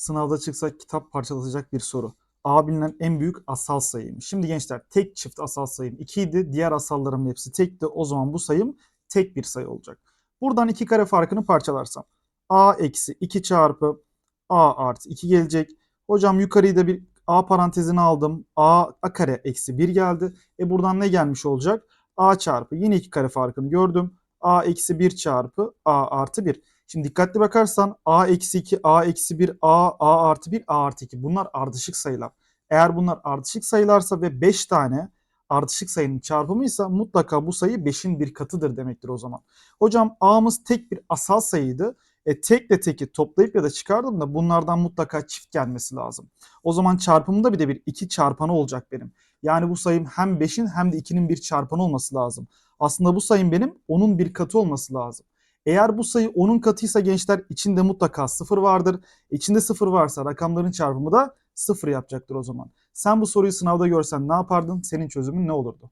Sınavda çıksa kitap parçalatacak bir soru. A bilinen en büyük asal sayıymış. Şimdi gençler tek çift asal sayım 2 idi. Diğer asallarımın hepsi tekti. O zaman bu sayım tek bir sayı olacak. Buradan iki kare farkını parçalarsam. A eksi 2 çarpı A artı 2 gelecek. Hocam yukarıyı da bir A parantezine aldım. A, A kare eksi 1 geldi. E buradan ne gelmiş olacak? A çarpı yine iki kare farkını gördüm. A eksi 1 çarpı A artı 1. Şimdi dikkatli bakarsan A eksi 2, A eksi 1, A, A artı 1, A artı 2. Bunlar ardışık sayılar. Eğer bunlar ardışık sayılarsa ve 5 tane ardışık sayının çarpımıysa mutlaka bu sayı 5'in bir katıdır demektir o zaman. Hocam A'mız tek bir asal sayıydı. E, tekle teki toplayıp ya da çıkardım da bunlardan mutlaka çift gelmesi lazım. O zaman çarpımında bir de bir 2 çarpanı olacak benim. Yani bu sayım hem 5'in hem de 2'nin bir çarpanı olması lazım. Aslında bu sayım benim 10'un bir katı olması lazım. Eğer bu sayı 10'un katıysa gençler içinde mutlaka 0 vardır. İçinde 0 varsa rakamların çarpımı da 0 yapacaktır o zaman. Sen bu soruyu sınavda görsen ne yapardın? Senin çözümün ne olurdu?